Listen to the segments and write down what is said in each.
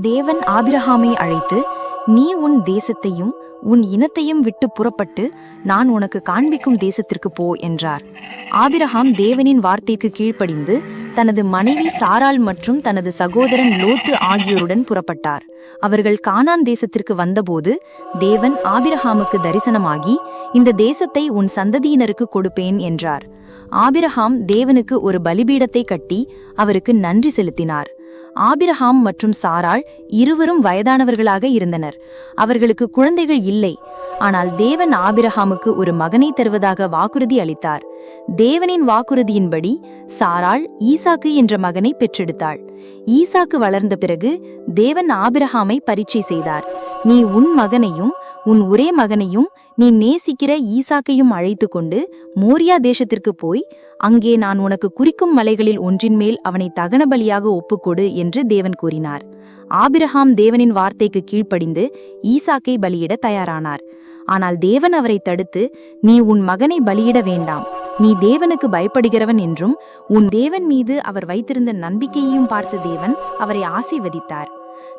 தேவன் ஆபிரகாமை அழைத்து நீ உன் தேசத்தையும் உன் இனத்தையும் விட்டு புறப்பட்டு நான் உனக்கு காண்பிக்கும் தேசத்திற்கு போ என்றார். ஆபிரஹாம் தேவனின் வார்த்தைக்கு கீழ்ப்படிந்து தனது மனைவி சாரால் மற்றும் தனது சகோதரன் லோத்து ஆகியோருடன் புறப்பட்டார். அவர்கள் கானான் தேசத்திற்கு வந்தபோது தேவன் ஆபிரகாமுக்கு தரிசனமாகி இந்த தேசத்தை உன் சந்ததியினருக்கு கொடுப்பேன் என்றார். ஆபிரகாம் தேவனுக்கு ஒரு பலிபீடத்தை கட்டி அவருக்கு நன்றி செலுத்தினார். ஆபிரஹாம் மற்றும் சாராள் இருவரும் வயதானவர்களாக இருந்தனர். அவர்களுக்கு குழந்தைகள் இல்லை. ஆனால் தேவன் ஆபிரஹாமுக்கு ஒரு மகனை தருவதாக வாக்குறுதி அளித்தார். தேவனின் வாக்குறுதியின்படி சாராள் ஈசாக்கு என்ற மகனை பெற்றெடுத்தாள். ஈசாக்கு வளர்ந்த பிறகு தேவன் ஆபிரகாமை பரீட்சை செய்தார். நீ உன் மகனையும் உன் ஒரே மகனையும் நீ நேசிக்கிற ஈசாக்கையும் அழைத்து கொண்டு மோரியா தேசத்திற்கு போய் அங்கே நான் உனக்கு குறிக்கும் மலைகளில் ஒன்றின் மேல் அவனை தகன பலியாக ஒப்புக்கொடு என்று தேவன் கூறினார். ஆபிரஹாம் தேவனின் வார்த்தைக்கு கீழ்ப்படிந்து ஈசாக்கை பலியிட தயாரானார். ஆனால் தேவன் அவரை தடுத்து நீ உன் மகனை பலியிட வேண்டாம். நீ தேவனுக்கு பயப்படுகிறவன் என்றும் உன் தேவன் மீது அவர் வைத்திருந்த நம்பிக்கையையும் பார்த்த தேவன் அவரை ஆசீர்வதித்தார்.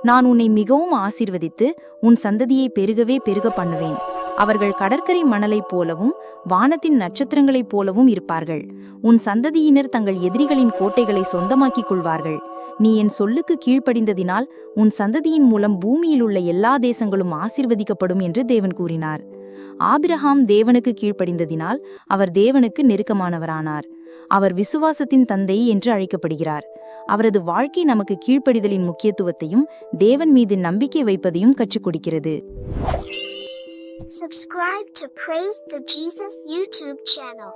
நான் உன்னை மிகவும் ஆசிர்வதித்து உன் சந்ததியை பெருகவே பெருக பண்ணுவேன். அவர்கள் கடற்கரை மணலைப் போலவும் வானத்தின் நட்சத்திரங்களைப் போலவும் இருப்பார்கள். உன் சந்ததியினர் தங்கள் எதிரிகளின் கோட்டைகளை சொந்தமாக்கிக் கொள்வார்கள். நீ என் சொல்லுக்கு கீழ்ப்படிந்ததினால் உன் சந்ததியின் மூலம் பூமியில் உள்ள எல்லா தேசங்களும் ஆசிர்வதிக்கப்படும் என்று தேவன் கூறினார். ஆபிரஹாம் தேவனுக்கு கீழ்ப்படிந்ததினால் அவர் தேவனுக்கு நெருக்கமானவரானார். அவர் விசுவாசத்தின் தந்தை என்று அழைக்கப்படுகிறார் அவரது வாழ்க்கை நமக்கு கீழ்ப்படிதலின் முக்கியத்துவத்தையும் தேவன் மீது நம்பிக்கை வைப்பதையும் கற்றுக் கொடுக்கிறது Subscribe to Praise the Jesus YouTube channel.